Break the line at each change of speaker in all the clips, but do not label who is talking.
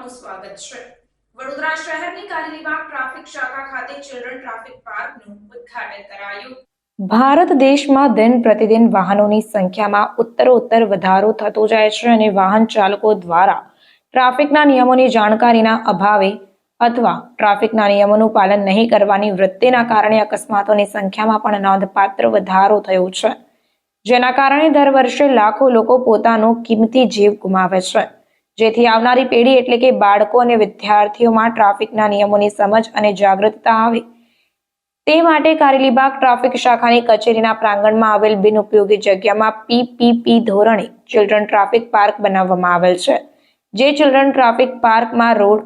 આપનું સ્વાગત છે. વડોદરા શહેરની કારેલીબાગ ટ્રાફિક શાખા ખાતે ચિલ્ડ્રન ટ્રાફિક પાર્કનું ઉદ્ઘાટન કરાયું.
ભારત દેશમાં દિન પ્રતિદિન વાહનોની સંખ્યામાં ઉત્તરોત્તર વધારો થતો જાય છે અને વાહન ચાલકો દ્વારા ટ્રાફિકના નિયમોની જાણકારીના અભાવે અથવા ટ્રાફિકના નિયમોનું પાલન નહીં કરવાની વૃત્તિના કારણે અકસ્માતોની સંખ્યામાં પણ નોંધપાત્ર વધારો થયો છે. જેના કારણે દર વર્ષે લાખો લોકો પોતાનો કિંમતી જીવ ગુમાવે છે. જેથી આવનારી પેઢી એટલે કે બાળકો અને વિદ્યાર્થીઓમાં ટ્રાફિકના નિયમોની સમજ અને જાગૃતતા આવે. તે માટે કારેલીબાગ ટ્રાફિક શાખાની કચેરીના પ્રાંગણમાં આવેલ બિનઉપયોગી જગ્યામાં પીપીપી ધોરણે ચિલ્ડ્રન ટ્રાફિક પાર્ક બનાવવામાં આવેલ છે, જે ચિલ્ડ્રન ટ્રાફિક પાર્કમાં road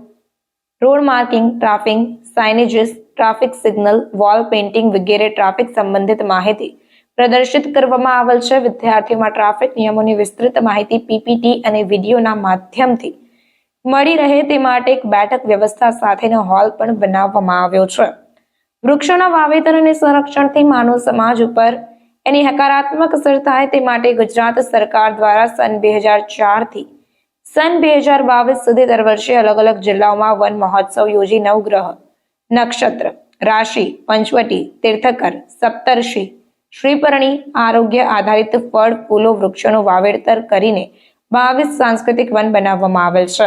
road marking, traffic, signages, traffic signal, wall painting વગેરે ટ્રાફિક સંબંધિત માહિતી પ્રદર્શિત કરવામાં આવેલ છે. વિદ્યાર્થીઓમાં ટ્રાફિક નિયમોની વિસ્તૃત માહિતી, પીપીટી અને વિડીયોના માધ્યમથી મળી રહે તે માટે એક બેઠક વ્યવસ્થા સાથેનો હોલ પણ બનાવવામાં આવ્યો છે. વૃક્ષોના વાવેતર અને સંરક્ષણથી માનવ સમાજ ઉપર એની હકારાત્મક અસર થાય તે માટે ગુજરાત સરકાર દ્વારા સન બે હજાર ચારથી સન બે હજાર બાવીસ સુધી દર વર્ષે અલગ અલગ જિલ્લાઓમાં વન મહોત્સવ યોજી નવગ્રહ, નક્ષત્ર, રાશિ, પંચવટી, તીર્થકર, સપ્તર્ષિ શ્રીપરણી આરોગ્ય આધારિત ફળ, ફૂલો, વૃક્ષોનું વાવેતર કરીને બાવીસ સાંસ્કૃતિક વન બનાવવામાં આવેલ છે.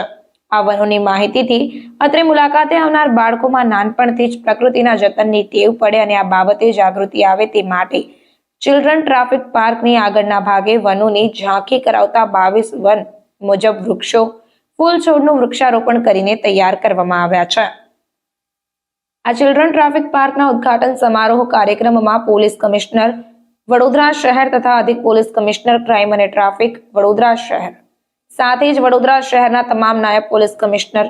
આ વનોની માહિતીથી અત્રે મુલાકાતે આવનાર બાળકોમાં નાનપણથી જ પ્રકૃતિના જતનની ટેવ પડે અને આ બાબતે જાગૃતિ આવે તે માટે ચિલ્ડ્રન ટ્રાફિક પાર્કની આગળના ભાગે વનોની ઝાંખી કરાવતા બાવીસ વન મુજબ વૃક્ષો, ફૂલ છોડનું વૃક્ષારોપણ કરીને તૈયાર કરવામાં આવ્યા છે. આ ચિલ્ડ્રન ટ્રાફિક પાર્કના ઉદઘાટન સમારોહ કાર્યક્રમમાં પોલીસ કમિશનર વડોદરા શહેર તથા અધિક પોલીસ કમિશનર ક્રાઇમ અને ટ્રાફિક વડોદરા શહેર. સાથે જ વડોદરા શહેરના તમામ નાયબ પોલીસ કમિશનર,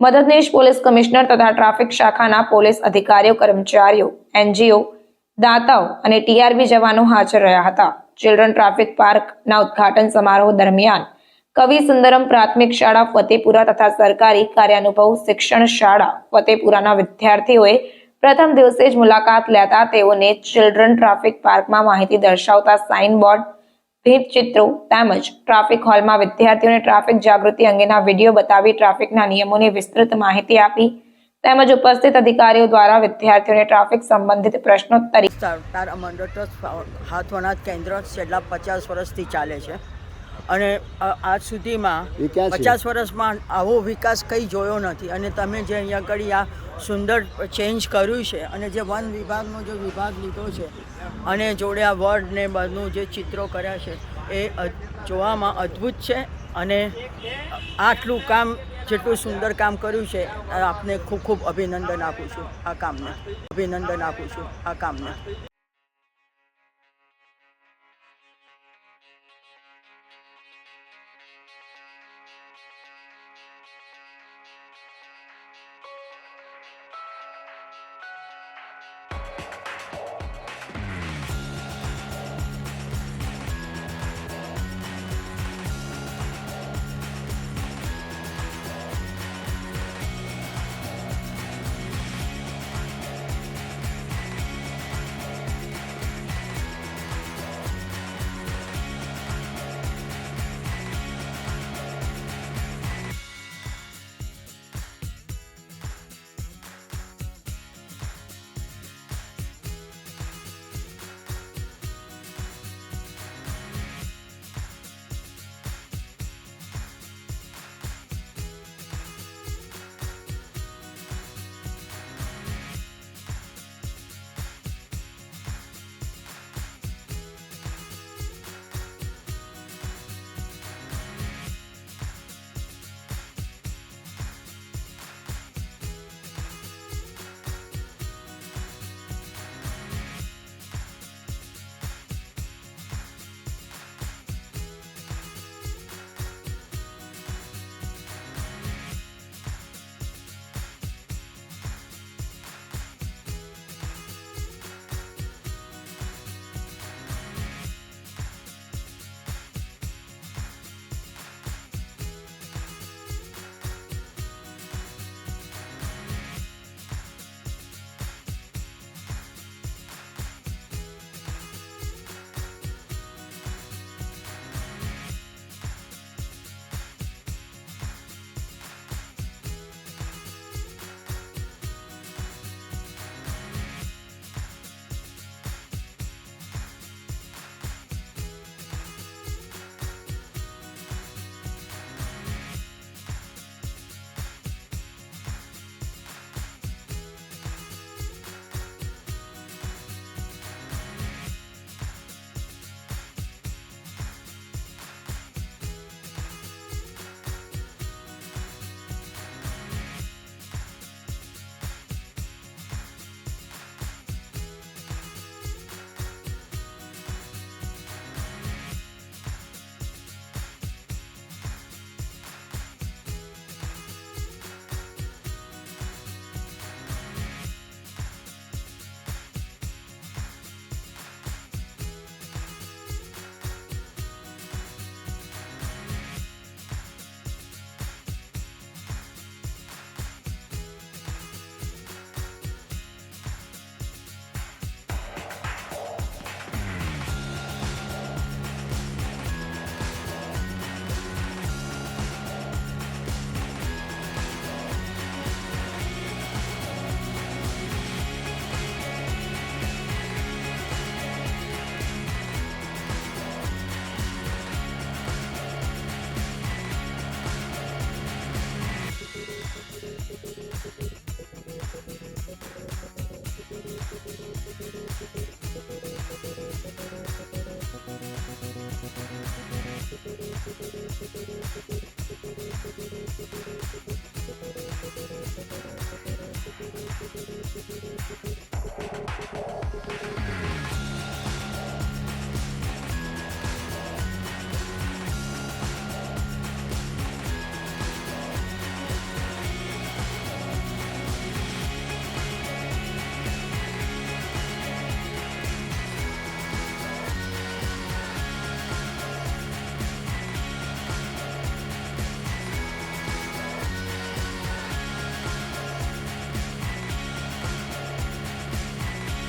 મદદનીશ પોલીસ કમિશનર તથા ટ્રાફિક શાખાના પોલીસ અધિકારીઓ, કર્મચારીઓ, એનજીઓ, દાતાઓ અને ટીઆરબી જવાનો હાજર રહ્યા હતા. ચિલ્ડ્રન ટ્રાફિક પાર્કના ઉદ્ઘાટન સમારોહ દરમિયાન કવિ સુંદરમ પ્રાથમિક શાળા ફતેપુરા તથા સરકારી કાર્યાનુભવ શિક્ષણ શાળા ફતેપુરાના વિદ્યાર્થીઓએ પ્રથમ દિવસે જ મુલાકાત લેતા તેઓને ચિલ્ડ્રન ટ્રાફિક પાર્કમાં માહિતી દર્શાવતા સાઇન બોર્ડ, ભીંત ચિત્રો તેમજ ટ્રાફિક હોલમાં વિદ્યાર્થીઓને ટ્રાફિક જાગૃતિ અંગેના વીડિયો બતાવી ટ્રાફિકના નિયમોની વિસ્તૃત માહિતી આપી. તેમજ ઉપસ્થિત અધિકારીઓ દ્વારા વિદ્યાર્થીઓને ટ્રાફિક સંબંધિત પ્રશ્નોત્તરી
સરકાર અમંડળ હાથવણાટ કેન્દ્ર છેલ્લા પચાસ વર્ષથી ચાલે છે. અને આજ સુધીમાં? પચાસ વર્ષમાં આવો વિકાસ કંઈ જોયો નથી. અને તમે જે અહીંયા આગળ આ સુંદર ચેન્જ કર્યું છે અને જે વન વિભાગનો જે વિભાગ લીધો છે અને જોડે આ વર્ડ ને બધું જે ચિત્રો કર્યા છે એ જોવામાં અદ્ભુત છે અને આટલું કામ જેટલું સુંદર કામ કર્યું છે આપને ખૂબ ખૂબ અભિનંદન આપું છું આ કામને. અભિનંદન આપું છું આ કામને.